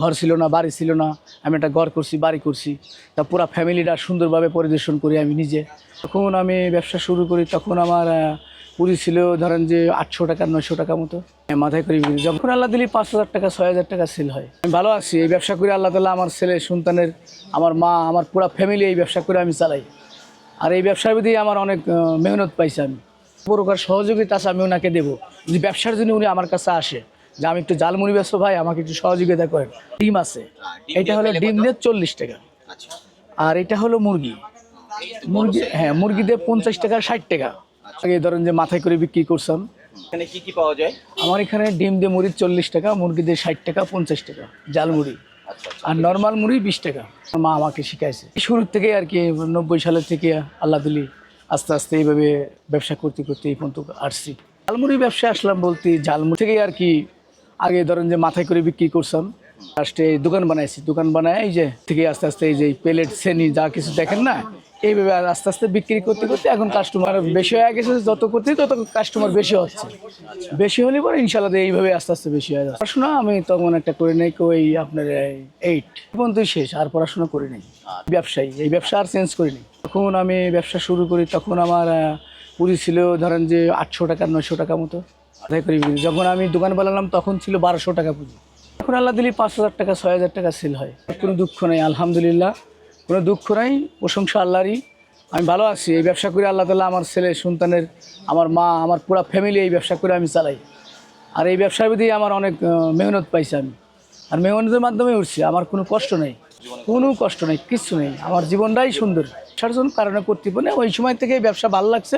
ঘর ছিল না, বাড়ি ছিল না। আমি একটা ঘর করছি, বাড়ি করছি। তা পুরো ফ্যামিলিটা সুন্দরভাবে পরিদর্শন করি আমি নিজে। তখন আমি ব্যবসা শুরু করি, তখন আমার পুঁজি ছিল ধরেন যে আটশো টাকা, নয়শো টাকা মতো। মাথায় করে। যখন আল্লাহ দিলি পাঁচ হাজার টাকা, ছয় হাজার টাকা সেল হয়। আমি ভালো আছি, এই ব্যবসা করে আল্লাহ তালা আমার ছেলে, সন্তানের, আমার মা, আমার পুরো ফ্যামিলি এই ব্যবসা করে আমি চালাই। আর এই ব্যবসার প্রতি আমার অনেক মেহনত পাইছি আমি। প্রকার সহযোগিতা আছে, আমি ওনাকে দেবো। যদি ব্যবসার জন্য উনি আমার কাছে আসে যে আমি একটু জালমুড়ি ব্যস্ত ভাই আমাকে একটু সহযোগিতা করেন। ডিম আছে। এটা হলো ডিম দিয়ে চল্লিশ টাকা। আচ্ছা। আর এটা হলো মুরগি। মুরগি হ্যাঁ মুরগি দিয়ে পঞ্চাশ টাকা ষাট টাকা। আগে ধরেন যে মাথায় করে বিক্রি করছেন। এখানে কি কি পাওয়া যায়? আমার এখানে ডিম দিয়ে মুড়ি চল্লিশ টাকা মুরগি দিয়ে ষাট টাকা পঞ্চাশ টাকা জাল মুড়ি। আচ্ছা আচ্ছা। আর নর্মাল মুড়ি বিশ টাকা। মা আমাকে শিখাইছে। শুরুর থেকে আর কি নব্বই সালের থেকে আল্লাহ দিলি আস্তে আস্তে এইভাবে ব্যবসা করতে করতে এই পর্যন্ত আসছি। ঝালমুড়ি ব্যবসা আসলাম বলতে ঝালমুড়ি থেকে আর কি আগে ধরেন যে মাথায় করে বিক্রি করতাম লাস্টে দোকান বানাইছি, দোকান বানায় এই যে থেকে আস্তে আস্তে এই যে প্লেট শ্রেণি যা কিছু দেখেন না, এইভাবে আস্তে আস্তে বিক্রি করতে করতে এখন কাস্টমার বেশি হয়ে গেছে, যত করতে তত কাস্টমার বেশি হচ্ছে। বেশি হলে পরে ইনশাল্লাহ এইভাবে আস্তে আস্তে বেশি হয়ে যাচ্ছে। পড়াশোনা আমি তখন একটা করে নেই ওই আপনার এইট পর্যন্ত শেষ, আর পড়াশোনা করি নেই। ব্যবসায়ী, এই ব্যবসা আর চেঞ্জ করিনি তখন আমি ব্যবসা শুরু করি, তখন আমার পুঁজি ছিল ধরেন যে আটশো টাকা, নয়শো টাকা মতো। আদায় করি। যখন আমি দোকান বানালাম তখন ছিল বারোশো টাকা পুঁজি। এখন আল্লাহ দিলি পাঁচ হাজার টাকা, ছয় হাজার টাকা সেল হয়। কোনো দুঃখ নেই, আলহামদুলিল্লাহ। কোনো দুঃখ নাই, প্রশংসা আল্লাহরই। আমি ভালো আছি, এই ব্যবসা করে আল্লাহ তালা আমার ছেলে, সন্তানের, আমার মা, আমার পুরা ফ্যামিলি এই ব্যবসা করে আমি চালাই। আর এই ব্যবসার প্রতি আমার অনেক মেহনত পাইছি আমি। আর মেহনতের মাধ্যমে উঠছি, আমার কোনো কষ্ট নেই। কোনো কষ্ট নেই কিচ্ছু নেই। আমার জীবনটাই সুন্দর। ব্যবসার জন্য কারণে করতে পারি ওই সময় থেকে ব্যবসা ভালো লাগছে।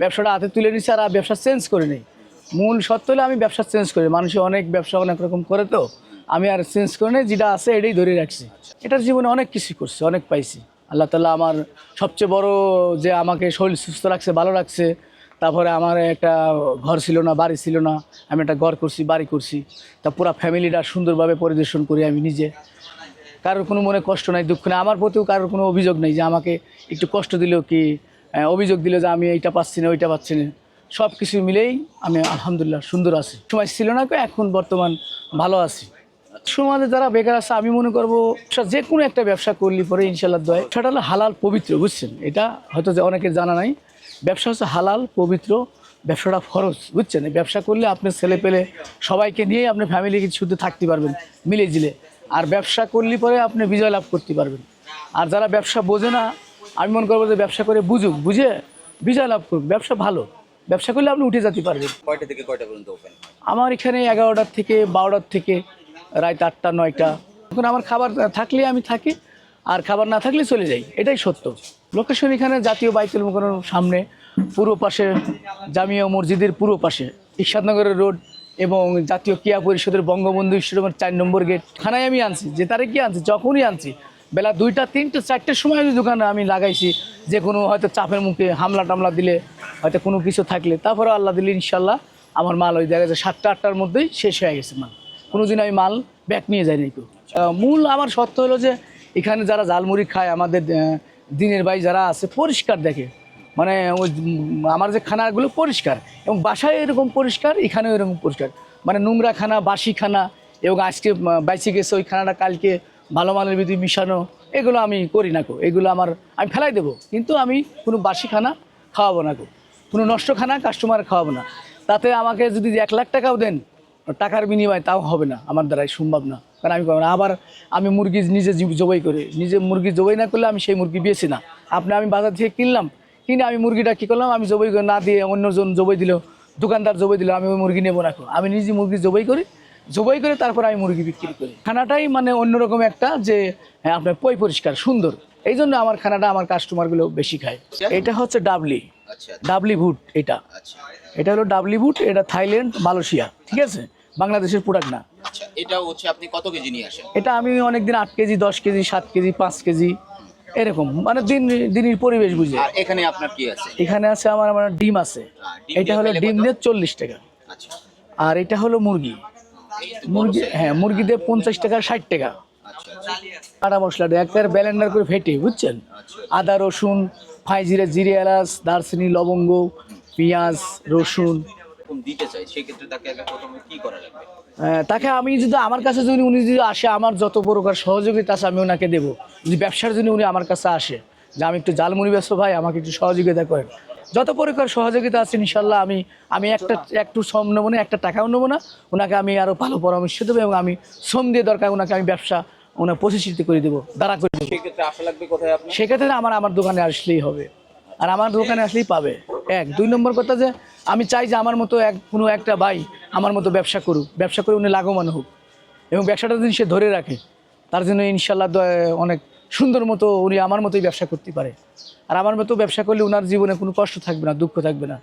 ব্যবসাটা হাতে তুলে নিচ্ছি আর ব্যবসা চেঞ্জ করে নেই। মূল সত্য হলে আমি ব্যবসা চেঞ্জ করি। মানুষে অনেক ব্যবসা অনেক রকম করে তো আমি আর চেঞ্জ করে নেই যেটা আছে এটাই ধরে রাখছি। এটার জীবনে অনেক কিছু করছে অনেক পাইছি। আল্লাহ তালা আমার সবচেয়ে বড় যে আমাকে শরীর সুস্থ রাখছে ভালো রাখছে তারপরে আমার একটা ঘর ছিল না বাড়ি ছিল না আমি একটা ঘর করছি বাড়ি করছি। তা পুরো ফ্যামিলিটা সুন্দরভাবে পরিদর্শন করি আমি নিজে। কারোর কোনো মনে কষ্ট নাই দুঃখ নেই। আমার প্রতিও কারোর কোনো অভিযোগ নেই যে আমাকে একটু কষ্ট দিলেও কি অভিযোগ দিল যে আমি এইটা পাচ্ছি না ওইটা পাচ্ছি না। সব কিছু মিলেই আমি আলহামদুলিল্লাহ সুন্দর আছি। সময় ছিল না এখন বর্তমান ভালো আছি। সমাজে যারা বেকার আছে, আমি মনে করব যে কোনো একটা ব্যবসা করলে পরে ইনশাল্লাহ দয় সেটা হলো হালাল পবিত্র, বুঝছেন? এটা হয়তো যে অনেকের জানা নাই। ব্যবসা হচ্ছে হালাল, পবিত্র, ব্যবসাটা ফরজ, বুঝছেন? ব্যবসা করলে আপনার ছেলে পেলে সবাইকে নিয়ে আপনি ফ্যামিলিকে শুধু থাকতে পারবেন, মিলে জিলে। আর ব্যবসা করলে পরে আপনি বিজয় লাভ করতে পারবেন। আর যারা ব্যবসা বোঝে না, আমি মনে করব যে ব্যবসা করে বুঝুক, বুঝে বিজয় লাভ করুক। ব্যবসা ভালো। ব্যবসা করলে আপনি উঠে যেতে পারবেন। কয়টা থেকে কয়টা পর্যন্ত ওপেন আমার এখানে এগারোটার থেকে বারোটার থেকে রাত আটটা নয়টা। এখন আমার খাবার থাকলে আমি থাকি আর খাবার না থাকলে চলে যাই। এটাই সত্য। লোকেশন এখানে জাতীয় বাইতুল মোকাররম সামনে পূর্ব পাশে জামিয়া মসজিদের পূর্ব পাশে ইরশাদনগরের রোড এবং জাতীয় ক্রিয়া পরিষদের বঙ্গবন্ধু স্টেডিয়ামের চার নম্বর গেট। খানায় আমি আনছি যে তারে কি আনছি যখনই আনছি। বেলা দুইটা তিনটে চারটের সময় আমি দোকানে আমি লাগাইছি যে কোনো হয়তো চাপের মুখে হামলা টামলা দিলে হয়তো কোনো কিছু থাকলে তারপরে আল্লাহ দিলে ইনশাল্লাহ আমার মাল ওই দেখা যায় সাতটা আটটার মধ্যেই শেষ হয়ে গেছে মাল। কোনোদিন আমি মাল ব্যাক নিয়ে কেউ। আহ, মূল আমার সত্য হলো যে এখানে যারা জালমুড়ি খায় আমাদের দিনের ভাই যারা আছে পরিষ্কার দেখে। মানে ওই আমার যে খানাগুলো পরিষ্কার এবং বাসায় এরকম পরিষ্কার এখানেও এরকম পরিষ্কার। মানে নোংরা খানা বাসি খানা এবং আজকে বাইচে গেছে ওই খানাটা কালকে ভালো মালের ভিতরে মিশানো এগুলো আমি করি না কো এগুলো আমার আমি ফেলাই দেবো। কিন্তু আমি কোনো বাসি খানা খাওয়াবো না কো কোনো নষ্ট খানা কাস্টমার খাওয়াবো না। তাতে আমাকে যদি এক লাখ টাকাও দেন টাকার বিনিময়ে তাও হবে না আমার দ্বারাই সম্ভব না। কারণ আমি না আবার আমি মুরগি নিজে জবাই করে। নিজে মুরগি জবাই না করলে আমি সেই মুরগি বেছি না। আপনি আমি বাজার থেকে কিনলাম কিনে আমি মুরগিটা কী করলাম? আমি জবাই করে না দিয়ে অন্যজন জবাই দিল দোকানদার জবাই দিল আমি ওই মুরগি নেব না আমি নিজে মুরগি জবাই করি জবাই করে তারপর আমি মুরগি বিক্রি করি। খানাটাই মানে অন্যরকম একটা যে হ্যাঁ, আপনার পয় পরিষ্কার সুন্দর। এই জন্য আমার খানাটা আমার কাস্টমারগুলো বেশি খায়। এটা হচ্ছে ডাবলি। ডাবলি ভুট এটা। আচ্ছা। এটা হলো ডাবলি বুট এটা থাইল্যান্ড মালয়েশিয়া ঠিক আছে? বাংলাদেশের প্রোডাক্ট না। আচ্ছা এটাও হচ্ছে আপনি কত কেজি নিয়ে আসেন? এটা আমি অনেকদিন আট কেজি দশ কেজি সাত কেজি পাঁচ কেজি এরকম। মানে দিন দিনের পরিবেশ বুঝে। আর এখানে আপনার কি আছে? এখানে আছে আমার আমার ডিম আছে। এটা দিয়ে হলো ডিম দিয়ে চল্লিশ টাকা। আচ্ছা। আর এটা হলো মুরগি। মুরগি হ্যাঁ মুরগি দিয়ে পঞ্চাশ টাকা ষাট টাকা। আচ্ছা আচ্ছা। আটা মশলাটা একবারে ব্যালেন্ডার করে ফেটে বুঝছেন? আচ্ছা। আদা রসুন ফাই জিরে জিরে এলাচ দারচিনি লবঙ্গ পেঁয়াজ রসুন। এরকম দিতে চাই সেক্ষেত্রে তাকে প্রথমে কি করা লাগবে? তাকে আমি যদি আমার কাছে যদি উনি যদি আসে আমার যত প্রকার সহযোগিতা আছে আমি ওনাকে দেবো। যদি ব্যবসার জন্য উনি আমার কাছে আসে যে আমি একটু জালমুড়ি ব্যস্ত ভাই আমাকে একটু সহযোগিতা করেন। যত প্রকার সহযোগিতা আছে ইনশাল্লাহ আমি আমি একটা একটু শ্রম নেব না একটা টাকাও নেব না। ওনাকে আমি আরও ভালো পরামর্শ দেবো এবং আমি শ্রম দিয়ে দরকার ওনাকে আমি ব্যবসা ওনার প্রতিষ্ঠিত করে দেবো দাঁড়া করে দেবো। সেক্ষেত্রে আমার আমার দোকানে আসলেই হবে। আর আমার দোকানে আসলেই পাবে। এক দুই নম্বর কথা যে আমি চাই যে আমার মতো এক কোনো একটা ভাই আমার মতো ব্যবসা করুক। ব্যবসা করে উনি লাভবান হোক। এবং ব্যবসাটা যদি সে ধরে রাখে তার জন্য ইনশাল্লাহ অনেক সুন্দর মতো উনি আমার মতোই ব্যবসা করতে পারে। আর আমার মতো ব্যবসা করলে ওনার জীবনে কোনো কষ্ট থাকবে না দুঃখ থাকবে না।